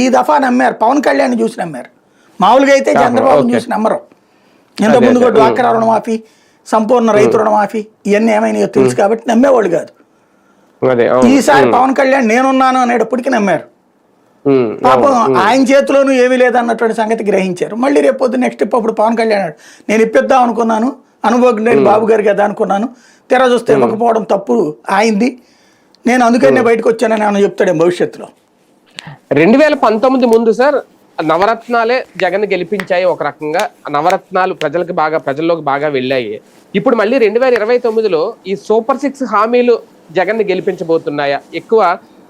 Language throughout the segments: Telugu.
ఈ దఫా నమ్మారు. పవన్ కళ్యాణ్ చూసి నమ్మారు. మామూలుగా అయితే చంద్రబాబు. చూసి నమ్మరు. ఇంత అదే, ముందు కూడా. డ్వాక్రా రుణమాఫీ సంపూర్ణ రైతు రుణమాఫీ ఇవన్నీ ఏమైనాయో తెలుసు కాబట్టి నమ్మేవాళ్ళు కాదు. ఈసారి పవన్ కళ్యాణ్ నేనున్నాను అనేటప్పటికి నమ్మారు. పాపం ఆయన చేతిలోనూ ఏమీ లేదన్నటువంటి సంగతి గ్రహించారు. మళ్ళీ రేపు పొద్దున్న నెక్స్ట్ స్టెప్ అప్పుడు పవన్ కళ్యాణ్ నేను ఇప్పిద్దాం అనుకున్నాను. అనుభవం బాబు గారు కదా అనుకున్నాను. తెర చూస్తే ఇవ్వకపోవడం తప్పు ఆయింది. నేను అందుకనే బయటకు వచ్చానని ఆయన చెప్తాడే భవిష్యత్తులో. రెండు వేల పంతొమ్మిది ముందు సార్ నవరత్నాలే జగన్ గెలిపించాయి ఒక రకంగా. నవరత్నాలు ప్రజలకు బాగా ప్రజల్లోకి బాగా వెళ్ళాయి. ఇప్పుడు మళ్ళీ రెండు వేల ఇరవై తొమ్మిదిలో ఈ సూపర్ సిక్స్ హామీలు జగన్ గెలిపించబోతున్నాయా? ఎక్కువ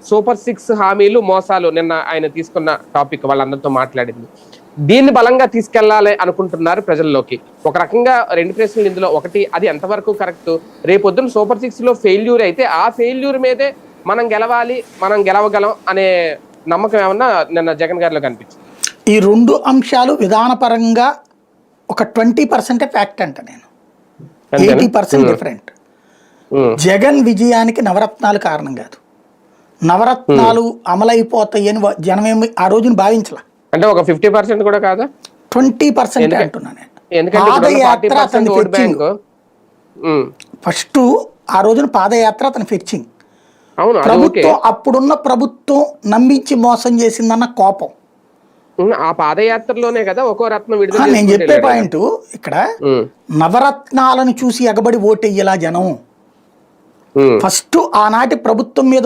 సూపర్ సిక్స్ హామీలు మోసాలు నిన్న ఆయన తీసుకున్న టాపిక్ వాళ్ళందరితో మాట్లాడింది. దీన్ని బలంగా తీసుకెళ్ళాలి అనుకుంటున్నారు ప్రజల్లోకి. ఒక రకంగా రెండు ప్రశ్నలు ఇందులో. ఒకటి అది ఎంతవరకు కరెక్ట్? రేపొద్దున సూపర్ సిక్స్లో ఫెయిల్యూర్ అయితే ఆ ఫెయిల్యూర్ మీదే మనం గెలవాలి మనం గెలవగలం అనే నమ్మకం ఏమన్నా నిన్న జగన్ గారిలో కనిపించింది? ఈ రెండు అంశాలు విధానపరంగా ఒక ట్వంటీ పర్సెంటే ఫ్యాక్ట్ అంట నేను? Eighty percent different. జగన్ విజయానికి నవరత్నాలు కారణం కాదు. నవరత్నాలు అమలైపోతాయి అని జనమేమి ఆ రోజున భావించలా? అంటే ఒక ఫిఫ్టీ పర్సెంట్ కూడా కాదా? ట్వంటీ పర్సెంట్ అంటున్నా నేను. ఎందుకంటే ఫార్టీ పాదయాత్ర అతని ఫెచ్చింగ్ బ్యాంక్. ఫస్ట్ ఆ రోజున పాదయాత్ర అతని ఫెచ్చింగ్ ప్రభుత్వం అప్పుడున్న ప్రభుత్వం నమ్మించి మోసం చేసిందన్న కోపం ఆ పాదయాత్రలోనే కదా ఒక్కో రత్నం విడుదల నేను చెప్పే. పాయింట్ ఇక్కడ నవరత్నాలను చూసి ఎగబడి ఓటెయ్యేలా జనం. ఫస్ట్ ఆనాటి ప్రభుత్వం మీద